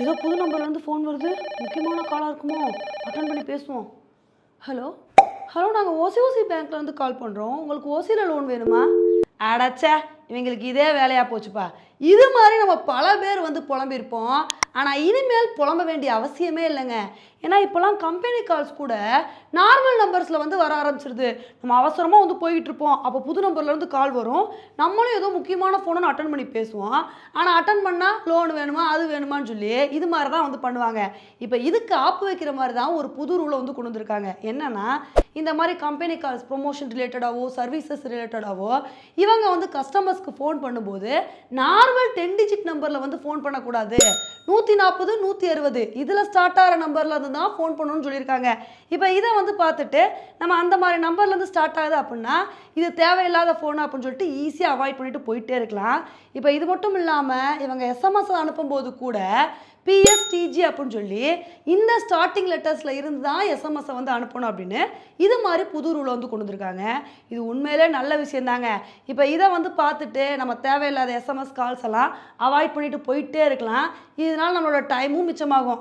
ஏதோ புது நம்பர்லேருந்து ஃபோன் வருது. முக்கியமான காலாக இருக்குமோ? அட்டன் பண்ணி பேசுவோம். ஹலோ ஹலோ நாங்கள் ஓசிஓசி பேங்க்லேருந்து கால் பண்ணுறோம் உங்களுக்கு ஓசியில் லோன் வேணுமா? அடச்சே! இவங்களுக்கு இதே வேலையாக போச்சுப்பா. இது மாதிரி நம்ம பல பேர் வந்து புலம்பியிருப்போம். ஆனால் இனிமேல் புலம்ப வேண்டிய அவசியமே இல்லைங்க. ஏன்னா இப்போலாம் கம்பெனி கால்ஸ் கூட நார்மல் நம்பர்ஸில் வந்து வர ஆரம்பிச்சிருது. நம்ம அவசரமாக வந்து போய்கிட்டு இருப்போம். அப்போ புது நம்பர்லேருந்து கால் வரும். நம்மளும் ஏதோ முக்கியமான ஃபோனை அட்டன் பண்ணி பேசுவோம். ஆனால் அட்டன் பண்ணால் லோன் வேணுமா அது வேணுமான்னு சொல்லி இது மாதிரி தான் வந்து பண்ணுவாங்க. இப்போ இதுக்கு ஆப்பு வைக்கிற மாதிரி தான் ஒரு புது ரூலை வந்து கொண்டு வந்திருக்காங்க. என்னென்னா இந்த மாதிரி கம்பெனி கால்ஸ் ப்ரொமோஷன் ரிலேட்டடாகவோ சர்வீசஸ் ரிலேட்டடாகவோ இவங்க வந்து கஸ்டமர்ஸ் நம்பர்ஸ்க்கு ஃபோன் பண்ணும்போது நார்மல் டென் டிஜிட் நம்பரில் வந்து ஃபோன் பண்ணக்கூடாது. நூற்றி நாற்பது நூற்றி அறுபது. இதில் ஸ்டார்ட் ஆகிற நம்பரில் இருந்து தான் ஃபோன் பண்ணணும்னு சொல்லியிருக்காங்க. இப்போ இதை வந்து பார்த்துட்டு நம்ம அந்த மாதிரி நம்பர்லேருந்து ஸ்டார்ட் ஆகுது அப்படின்னா இது தேவையில்லாத ஃபோன் அப்படின்னு சொல்லிட்டு ஈஸியாக அவாய்ட் பண்ணிட்டு போயிட்டே இருக்கலாம். இப்போ இது மட்டும் இல்லாமல் இவங்க எஸ்எம்எஸ் அனுப்பும்போது கூட பிஎஸ்டிஜி அப்படின்னு சொல்லி இந்த ஸ்டார்டிங் லெட்டர்ஸில் இருந்து தான் எஸ்எம்எஸை வந்து அனுப்பணும் அப்படின்னு இது மாதிரி புது ரூலை வந்து கொண்டு வந்திருக்காங்க. இது உண்மையிலே நல்ல விஷயந்தாங்க இப்போ இதை வந்து பார்த்துட்டு நம்ம தேவையில்லாத எஸ்எம்எஸ் கால்ஸ் எல்லாம் அவாய்ட் பண்ணிட்டு போயிட்டே இருக்கலாம். இதனால் நம்மளோட டைமும் மிச்சமாகும்.